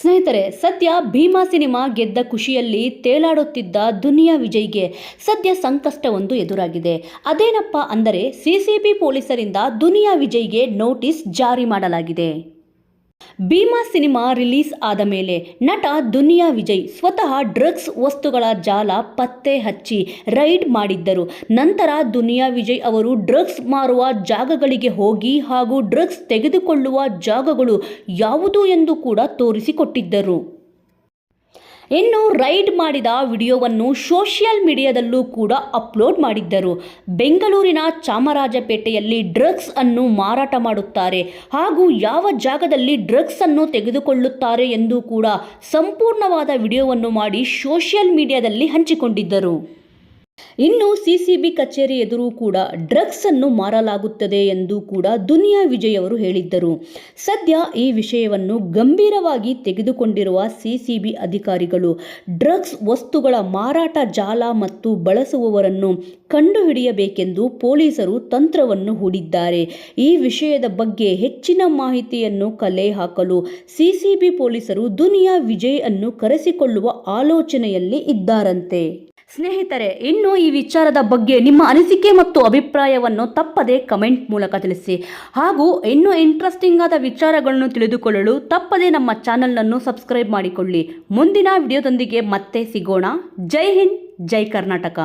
ಸ್ನೇಹಿತರೆ, ಸದ್ಯ ಭೀಮಾ ಸಿನಿಮಾ ಗೆದ್ದ ಖುಷಿಯಲ್ಲಿ ತೇಲಾಡುತ್ತಿದ್ದ ದುನಿಯಾ ವಿಜಯ್ಗೆ ಸದ್ಯ ಸಂಕಷ್ಟವೊಂದು ಎದುರಾಗಿದೆ. ಅದೇನಪ್ಪ ಅಂದರೆ, ಸಿಸಿಬಿ ಪೊಲೀಸರಿಂದ ದುನಿಯಾ ವಿಜಯ್ಗೆ ನೋಟಿಸ್ ಜಾರಿ ಮಾಡಲಾಗಿದೆ. ಭೀಮಾ ಸಿನಿಮಾ ರಿಲೀಸ್ ಆದ ಮೇಲೆ ನಟ ದುನಿಯಾ ವಿಜಯ್ ಸ್ವತಃ ಡ್ರಗ್ಸ್ ವಸ್ತುಗಳ ಜಾಲ ಪತ್ತೆ ಹಚ್ಚಿ ರೈಡ್ ಮಾಡಿದ್ದರು. ನಂತರ ದುನಿಯಾ ವಿಜಯ್ ಅವರು ಡ್ರಗ್ಸ್ ಮಾರುವ ಜಾಗಗಳಿಗೆ ಹೋಗಿ ಹಾಗೂ ಡ್ರಗ್ಸ್ ತೆಗೆದುಕೊಳ್ಳುವ ಜಾಗಗಳು ಯಾವುದು ಎಂದು ಕೂಡ ತೋರಿಸಿಕೊಟ್ಟಿದ್ದರು. ಇನ್ನು ರೈಡ್ ಮಾಡಿದ ವಿಡಿಯೋವನ್ನು ಸೋಷಿಯಲ್ ಮೀಡಿಯಾದಲ್ಲೂ ಕೂಡ ಅಪ್ಲೋಡ್ ಮಾಡಿದ್ದರು. ಬೆಂಗಳೂರಿನ ಚಾಮರಾಜಪೇಟೆಯಲ್ಲಿ ಡ್ರಗ್ಸ್ ಅನ್ನು ಮಾರಾಟ ಮಾಡುತ್ತಾರೆ. ಹಾಗೂ ಯಾವ ಜಾಗದಲ್ಲಿ ಡ್ರಗ್ಸ್ ಅನ್ನು ತೆಗೆದುಕೊಳ್ಳುತ್ತಾರೆ ಎಂದು ಕೂಡ ಸಂಪೂರ್ಣವಾದ ವಿಡಿಯೋವನ್ನು ಮಾಡಿ ಸೋಷಿಯಲ್ ಮೀಡಿಯಾದಲ್ಲಿ ಹಂಚಿಕೊಂಡಿದ್ದರು. ಇನ್ನು ಸಿಸಿಬಿ ಕಚೇರಿ ಎದುರು ಕೂಡ ಡ್ರಗ್ಸ್ ಅನ್ನು ಮಾರಲಾಗುತ್ತದೆ ಎಂದು ಕೂಡ ದುನಿಯಾ ವಿಜಯ್ ಅವರು ಹೇಳಿದ್ದರು. ಸದ್ಯ ಈ ವಿಷಯವನ್ನು ಗಂಭೀರವಾಗಿ ತೆಗೆದುಕೊಂಡಿರುವ ಸಿಸಿಬಿ ಅಧಿಕಾರಿಗಳು ಡ್ರಗ್ಸ್ ವಸ್ತುಗಳ ಮಾರಾಟ ಜಾಲ ಮತ್ತು ಬಳಸುವವರನ್ನು ಕಂಡುಹಿಡಿಯಬೇಕೆಂದು ಪೊಲೀಸರು ತಂತ್ರವನ್ನು ಹೂಡಿದ್ದಾರೆ. ಈ ವಿಷಯದ ಬಗ್ಗೆ ಹೆಚ್ಚಿನ ಮಾಹಿತಿಯನ್ನು ಕಲೆ ಹಾಕಲು ಸಿಸಿಬಿ ಪೊಲೀಸರು ದುನಿಯಾ ವಿಜಯ್ ಅನ್ನು ಕರೆಸಿಕೊಳ್ಳುವ ಆಲೋಚನೆಯಲ್ಲಿ ಇದ್ದಾರಂತೆ. ಸ್ನೇಹಿತರೆ, ಇನ್ನು ಈ ವಿಚಾರದ ಬಗ್ಗೆ ನಿಮ್ಮ ಅನಿಸಿಕೆ ಮತ್ತು ಅಭಿಪ್ರಾಯವನ್ನು ತಪ್ಪದೆ ಕಮೆಂಟ್ ಮೂಲಕ ತಿಳಿಸಿ. ಹಾಗೂ ಇನ್ನೂ ಇಂಟ್ರೆಸ್ಟಿಂಗ್ ಆದ ವಿಚಾರಗಳನ್ನು ತಿಳಿದುಕೊಳ್ಳಲು ತಪ್ಪದೆ ನಮ್ಮ ಚಾನಲನ್ನು ಸಬ್ಸ್ಕ್ರೈಬ್ ಮಾಡಿಕೊಳ್ಳಿ. ಮುಂದಿನ ವಿಡಿಯೋದೊಂದಿಗೆ ಮತ್ತೆ ಸಿಗೋಣ. ಜೈ ಹಿಂದ್, ಜೈ ಕರ್ನಾಟಕ.